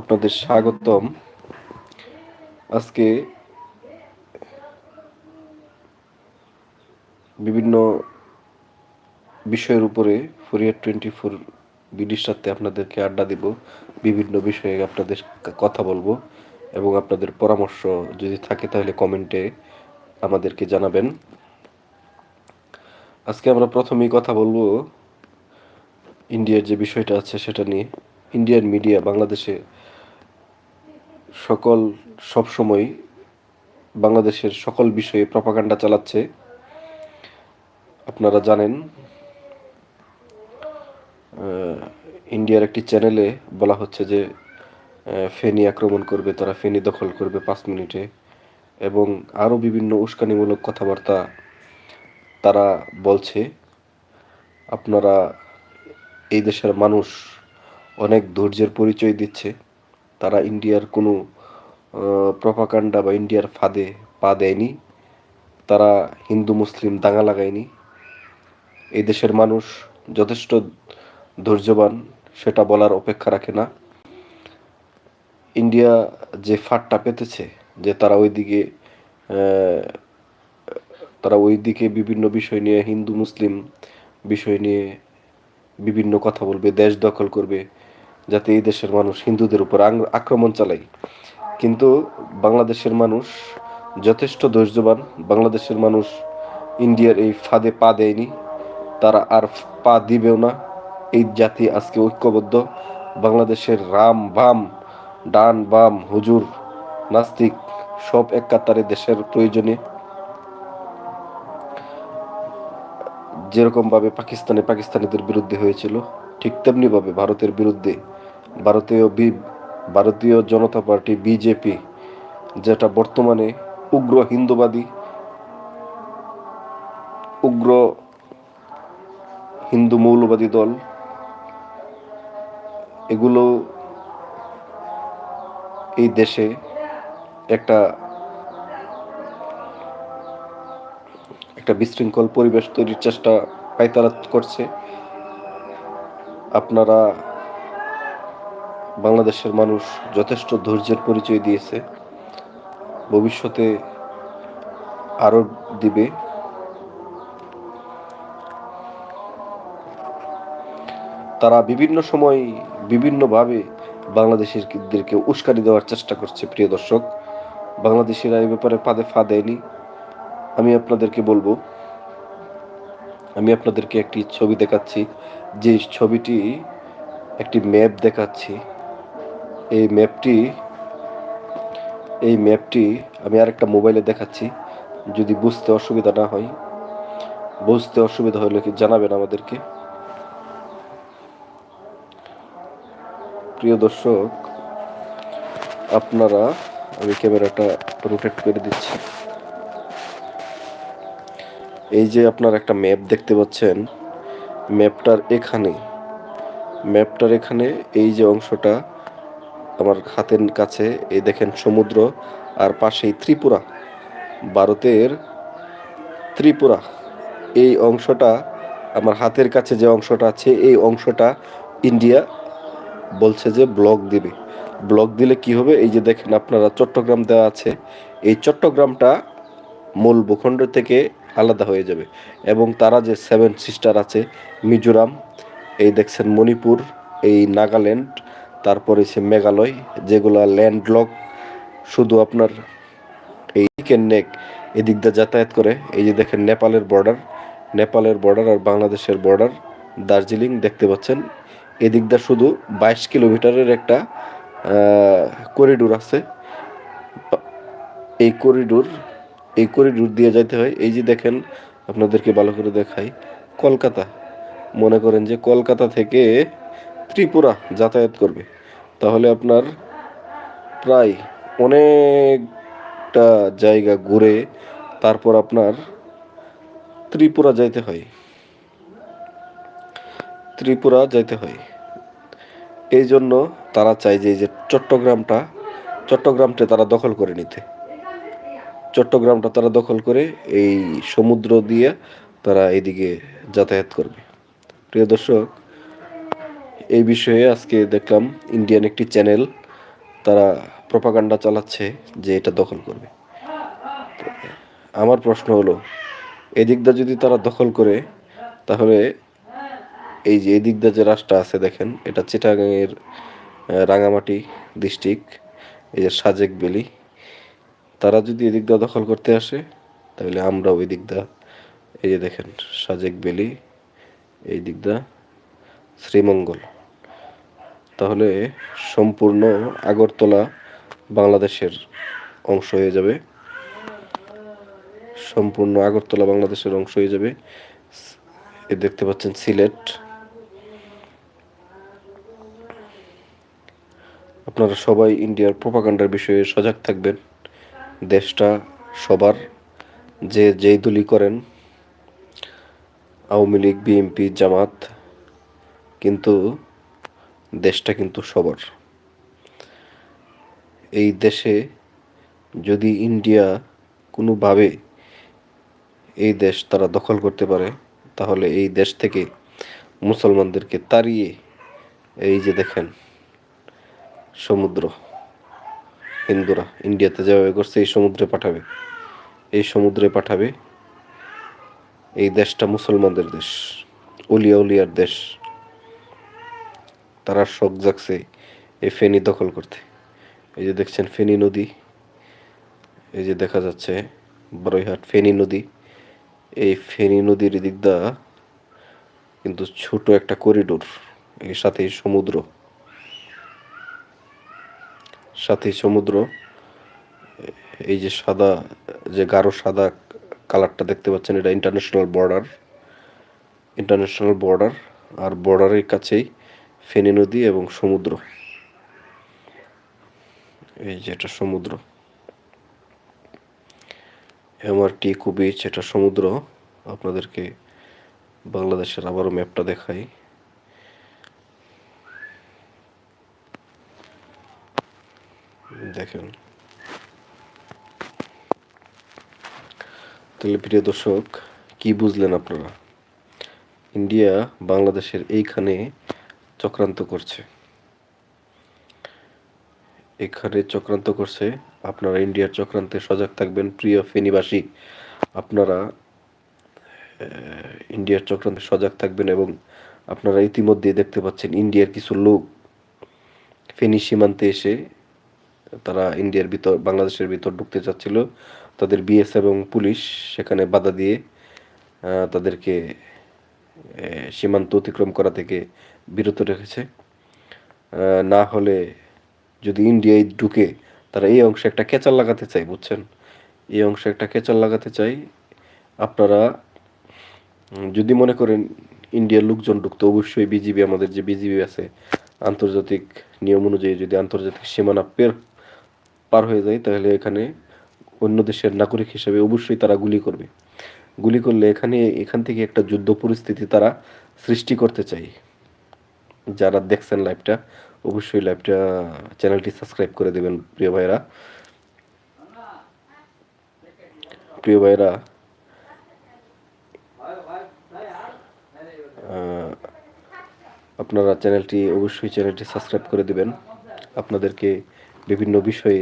আপনাদের স্বাগতম। আজকে বিভিন্ন বিষয়ের উপরে ফোরিয়ার টোয়েন্টি ফোর বিডির সাথে আপনাদেরকে আড্ডা দিব, বিভিন্ন বিষয়ে আপনাদের কথা বলব এবং আপনাদের পরামর্শ যদি থাকে তাহলে কমেন্টে আমাদেরকে জানাবেন। আজকে আমরা প্রথমেই কথা বলব ইন্ডিয়ার যে বিষয়টা আছে সেটা নিয়ে। ইন্ডিয়ান মিডিয়া বাংলাদেশে সকল সবসময় বাংলাদেশের সকল বিষয়ে প্রপাগান্ডা চালাচ্ছে। আপনারা জানেন ইন্ডিয়ার একটি চ্যানেলে বলা হচ্ছে যে ফেনী আক্রমণ করবে, তারা ফেনী দখল করবে পাঁচ মিনিটে। এবং আরও বিভিন্ন উস্কানিমূলক কথাবার্তা তারা বলছে। আপনারা এই দেশের মানুষ অনেক ধৈর্যের পরিচয় দিচ্ছে। তারা ইন্ডিয়ার কোনো প্রপাকাণ্ডা বা ইন্ডিয়ার ফাঁদে পা দেয়নি। তারা হিন্দু, মুসলিম দাঙ্গা লাগায়নি। এই দেশের মানুষ যথেষ্ট ধৈর্যবান, সেটা বলার অপেক্ষা রাখে না। ইন্ডিয়া যে ফাটটা পেতেছে, যে তারা ওইদিকে তারা ওইদিকে বিভিন্ন বিষয় নিয়ে, হিন্দু, মুসলিম বিষয় নিয়ে বিভিন্ন কথা বলবে, দেশ দখল করবে যাতে এই দেশের মানুষ হিন্দুদের উপর আক্রমণ চালায়। কিন্তু বাংলাদেশের মানুষ যথেষ্ট ধৈর্যবান বাংলাদেশের মানুষ ইন্ডিয়ার এই ফাঁদে পা দেয়নি। তারা আর পা দিবেও না। এই জাতি আজকে ঐক্যবদ্ধ। বাংলাদেশের রাম বাম ডান বাম হুজুর, নাস্তিক সব এক কাতারে দেশের প্রয়োজনে যেরকম ভাবে পাকিস্তানে পাকিস্তানিদের বিরুদ্ধে হয়েছিল, ঠিক তেমনি ভাবে ভারতের বিরুদ্ধে ভারতীয় বি, ভারতীয় জনতা পার্টি বিজেপি, যেটা বর্তমানে উগ্র হিন্দুবাদী, উগ্র হিন্দু মৌলবাদী দল, এগুলো এই দেশে একটা একটা বিশৃঙ্খল পরিবেশ তৈরির চেষ্টা পায়তারা করছে। আপনারা বাংলাদেশের মানুষ যথেষ্ট ধৈর্যের পরিচয় দিয়েছে। ভবিষ্যতে আরও দিবে। তারা বিভিন্ন সময় বিভিন্নভাবে বাংলাদেশিদেরকে উস্কানি দেওয়ার চেষ্টা করছে, প্রিয় দর্শক। বাংলাদেশিরা এই ব্যাপারে ফাঁদে ফা দেয়নি। আমি আপনাদেরকে বলব, আমি আপনাদেরকে একটি ছবি দেখাচ্ছি। যে ছবিটি একটি ম্যাপ দেখাচ্ছি। এই ম্যাপটি এই ম্যাপটি আমি আর একটা মোবাইলে দেখাচ্ছি। যদি বুঝতে অসুবিধা না হয়, বুঝতে অসুবিধা হলে কি জানাবেন আমাদেরকে? প্রিয় দর্শক, আপনারা, আমি ক্যামেরাটা রোটেট করে দিচ্ছি। এই যে আপনার একটা ম্যাপ দেখতে পাচ্ছেন, ম্যাপটার এখানে ম্যাপটার এখানে এই যে অংশটা আমার হাতের কাছে, এই দেখেন সমুদ্র আর পাশেই ত্রিপুরা। ভারতের ত্রিপুরা, এই অংশটা আমার হাতের কাছে যে অংশটা আছে, এই অংশটা ইন্ডিয়া বলছে যে ব্লক দিবে। ব্লক দিলে কি হবে? এই যে দেখেন আপনারা চট্টগ্রাম দেওয়া আছে। এই চট্টগ্রামটা মূল ভূখণ্ড থেকে আলাদা হয়ে যাবে। এবং তারা যে সেভেন সিস্টার আছে, মিজোরাম, এই দেখছেন মণিপুর, এই নাগাল্যান্ড, তারপরে সে মেঘালয়, যেগুলো ল্যান্ডলক শুধু আপনার এই নেক এদিক দিয়ে যাতায়াত করে। এই যে দেখেন নেপালের বর্ডার নেপালের বর্ডার আর বাংলাদেশের বর্ডার দার্জিলিং দেখতে পাচ্ছেন। এদিক দিয়ে শুধু বাইশ কিলোমিটারের একটা করিডোর আছে। এই করিডোর এই করে করিডোর দিয়ে যাইতে হয়। এই যে দেখেন, আপনাদেরকে ভালো করে দেখাই। কলকাতা। মনে করেন যে কলকাতা থেকে ত্রিপুরা যাতায়াত করবে। তাহলে আপনার প্রায় অনেকটা জায়গা ঘুরে তারপর আপনার ত্রিপুরা যাইতে হয়। ত্রিপুরা যাইতে হয়। এই জন্য তারা চায় যে যে চট্টগ্রামটা চট্টগ্রামটা তারা দখল করে নিতে। চট্টগ্রামটা তারা দখল করে এই সমুদ্র দিয়ে তারা এদিকে যাতায়াত করবে। প্রিয় দর্শক, এই বিষয়ে আজকে দেখলাম ইন্ডিয়ান একটি চ্যানেল তারা প্রপাগান্ডা চালাচ্ছে যে এটা দখল করবে। আমার প্রশ্ন হলো এদিকটা যদি তারা দখল করে, তাহলে এই যে এদিকটা যে রাস্তা আছে দেখেন, এটা চিটাগাংয়ের রাঙামাটি ডিস্ট্রিক্ট, এই যে সাজেক বেলি তারা যদি এদিক দিয়ে দখল করতে আসে, তাহলে আমরা ওই দিক দা এই যে দেখেন, সাজেক বেলি, এই দিক দা শ্রীমঙ্গল। তাহলে সম্পূর্ণ আগরতলা বাংলাদেশের অংশ হয়ে যাবে। সম্পূর্ণ আগরতলা বাংলাদেশের অংশ হয়ে যাবে। এ দেখতে পাচ্ছেন সিলেট। আপনারা সবাই ইন্ডিয়ার প্রোপাগান্ডার বিষয়ে সজাগ থাকবেন। দেশটা সবার, যে যেই দলই করেন, আওয়ামী লীগ, বিএনপি, জামাত, কিন্তু দেশটা কিন্তু সবার। এই দেশে যদি ইন্ডিয়া কোনোভাবে এই দেশ তারা দখল করতে পারে, তাহলে এই দেশ থেকে মুসলমানদেরকে তাড়িয়ে, এই যে দেখেন সমুদ্র। হিন্দুরা ইন্ডিয়াতে যেভাবে করছে, এই সমুদ্রে পাঠাবে। এই সমুদ্রে পাঠাবে এই দেশটা মুসলমানদের দেশ উলিয়া উলিয়ার দেশ। তারা শখ জাগছে এই ফেনী দখল করতে। এই যে দেখছেন ফেনী নদী, এই যে দেখা যাচ্ছে বড়ইহাট ফেনী নদী। এই ফেনী নদীর দিক দা কিন্তু ছোট একটা করিডোর, এর সাথেই সমুদ্র। সাথেই সমুদ্র, এই যে সাদা, যে গাঢ় সাদা কালারটা দেখতে পাচ্ছেন, এটা ইন্টারন্যাশনাল বর্ডার ইন্টারন্যাশনাল বর্ডার আর বর্ডারের কাছেই ফেনী নদী এবং সমুদ্র। এই যে এটা সমুদ্র। এমআর টিকু বিচ এটা সমুদ্র। আপনাদেরকে বাংলাদেশের আবারও ম্যাপটা দেখাই। দেখেন। তাহলে প্রিয় দর্শক, কি বুঝলেন আপনারা? ইন্ডিয়া বাংলাদেশের এইখানে চক্রান্ত করছে। এখানে চক্রান্ত করছে, আপনারা ইন্ডিয়ার চক্রান্তে সজাগ থাকবেন। প্রিয় ফেনীবাসী, আপনারা ইন্ডিয়ার চক্রান্তে সজাগ থাকবেন এবং আপনারা ইতিমধ্যে দেখতে পাচ্ছেন ইন্ডিয়ার কিছু লোক ফেনী সীমান্তে এসে তারা ইন্ডিয়ার ভিতর, বাংলাদেশের ভিতর ঢুকতে চাচ্ছিল। তাদের বিএস এবং পুলিশ সেখানে বাধা দিয়ে তাদেরকে সীমান্ত অতিক্রম করা থেকে বিরত রেখেছে। না হলে যদি ইন্ডিয়ায় ঢুকে তারা এই অংশে একটা কেচাল লাগাতে চাই বুঝছেন? এই অংশে একটা কেচাল লাগাতে চাই, আপনারা যদি মনে করেন ইন্ডিয়ার লোকজন ঢুকতো, অবশ্যই বিজিবি, আমাদের যে বিজিবি আছে, আন্তর্জাতিক নিয়ম অনুযায়ী যদি আন্তর্জাতিক সীমানা পের পার হয়ে যায়, তাহলে এখানে অন্য দেশের নাগরিক হিসেবে অবশ্যই তারা গুলি করবে। গুলি করলে এখানে, এখান থেকে একটা যুদ্ধ পরিস্থিতি তারা সৃষ্টি করতে চাই যারা দেখছেন লাইভটা অবশ্যই লাইভটা চ্যানেলটি সাবস্ক্রাইব করে দেবেন, প্রিয় ভাইরা প্রিয় ভাইরা আপনারা চ্যানেলটি অবশ্যই চ্যানেলটি সাবস্ক্রাইব করে দেবেন। আপনাদেরকে বিভিন্ন বিষয়ে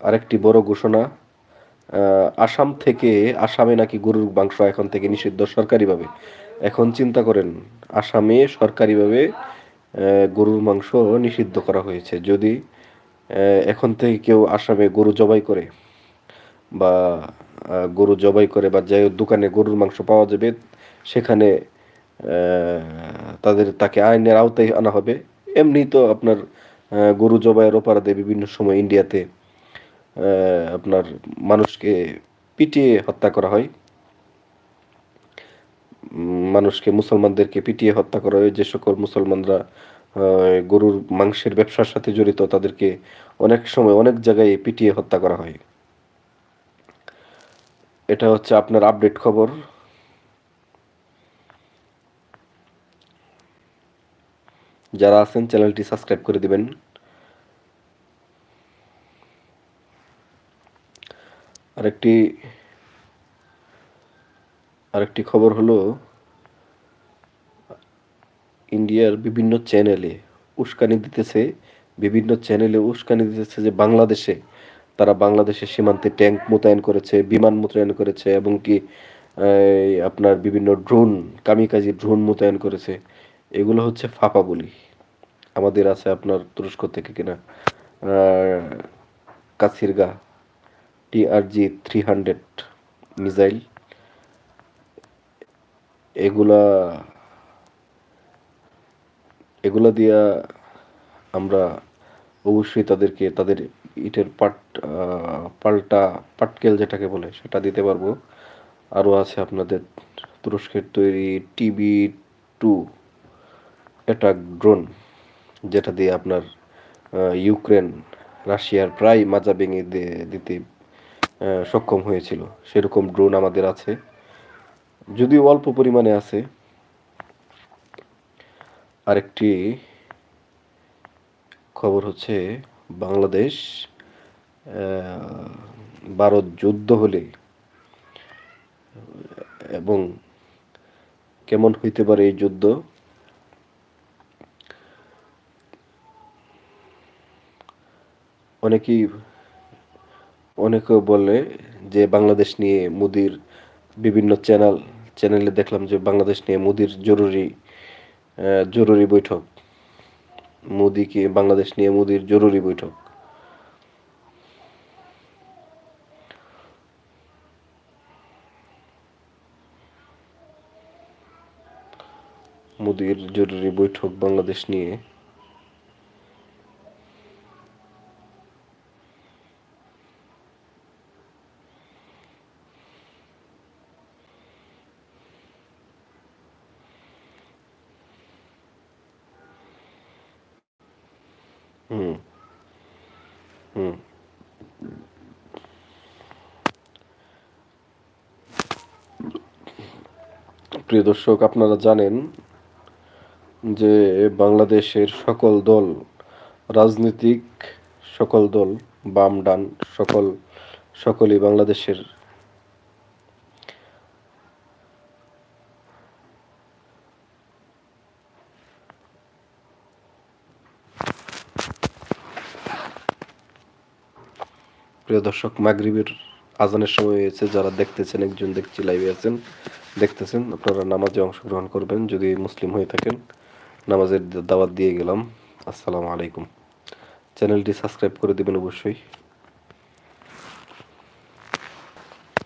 আরেকটি বড় ঘোষণা আসাম থেকে আসামে নাকি গরুর মাংস এখন থেকে নিষিদ্ধ সরকারিভাবে। এখন চিন্তা করেন, আসামে সরকারিভাবে গরুর মাংস নিষিদ্ধ করা হয়েছে। যদি এখন থেকে কেউ আসামে গরু জবাই করে বা গরু জবাই করে বা যে দোকানে গরুর মাংস পাওয়া যাবে, সেখানে তাদের, তাকে আইনের আওতায় আনা হবে। এমনি তো আপনার গরু জবাইয়ের অপরাধে বিভিন্ন সময় ইন্ডিয়াতে আপনার মানুষকে পিটিয়ে হত্যা করা হয়। মানুষকে, মুসলমানদেরকে পিটিয়ে হত্যা করা হয়। যে সকল মুসলমানরা গরুর, মাংসের ব্যবসার সাথে জড়িত, তাদেরকে অনেক সময় অনেক জায়গায় পিটিয়ে হত্যা করা হয়। এটা হচ্ছে আপনার আপডেট খবর। যারা আছেন, চ্যানেলটি সাবস্ক্রাইব করে দিবেন। আরেকটি আরেকটি খবর হলো, ইন্ডিয়ার বিভিন্ন চ্যানেলে উস্কানি দিতেছে, বিভিন্ন চ্যানেলে উস্কানি দিতেছে যে বাংলাদেশে, তারা বাংলাদেশের সীমান্তে ট্যাঙ্ক মোতায়েন করেছে, বিমান মোতায়েন করেছে, এবং কি আপনার বিভিন্ন ড্রোন, কামিকাজি ড্রোন মোতায়েন করেছে। এগুলো হচ্ছে ফাঁপা বলি। আমাদের আছে আপনার তুরস্ক থেকে কিনা কাছিরগা। TRG three hundred missile. এগুলা এগুলা দিয়া আমরা অবশ্যই তাদেরকে, তাদের ইটের পাট পাল্টা পাটকেল যেটাকে বলে, সেটা দিতে পারব। আরও আছে আপনাদের তুরস্কের তৈরি টিবি টু অ্যাটাক ড্রোন, যেটা দিয়ে আপনার ইউক্রেন, রাশিয়ার প্রায় মাজা ভেঙে দিতে সক্ষম হয়েছিল। সেরকম ড্রোন আমাদের আছে। যদিও অল্প পরিমাণে আছে। আরেকটি খবর হচ্ছে, বাংলাদেশ ভারত যুদ্ধ হলে এবং কেমন হইতে পারে এই যুদ্ধ? অনেকেই অনেকে বলে যে বাংলাদেশ নিয়ে মোদির বিভিন্ন চ্যানেল, চ্যানেলে দেখলাম যে বাংলাদেশ নিয়ে মোদির জরুরি জরুরি বৈঠক। মোদিকে বাংলাদেশ নিয়ে মোদির জরুরি বৈঠক? মোদির জরুরি বৈঠক বাংলাদেশ নিয়ে প্রিয় দর্শক, আপনারা জানেন যে বাংলাদেশের সকল দল, রাজনৈতিক সকল দল বাম ডান সকল, সকলই বাংলাদেশের প্রিয় দর্শক, মাগরিবের আজানের সময় হয়েছে, যারা দেখতেছেন, একজন দেখছি লাইভে আছেন, দেখতেছেন, আপনারা নামাজে অংশগ্রহণ করবেন, যদি মুসলিম হয়ে থাকেন, নামাজের দাওয়াত দিয়ে গেলাম। আসসালামু আলাইকুম। চ্যানেলটি সাবস্ক্রাইব করে দেবেন অবশ্যই।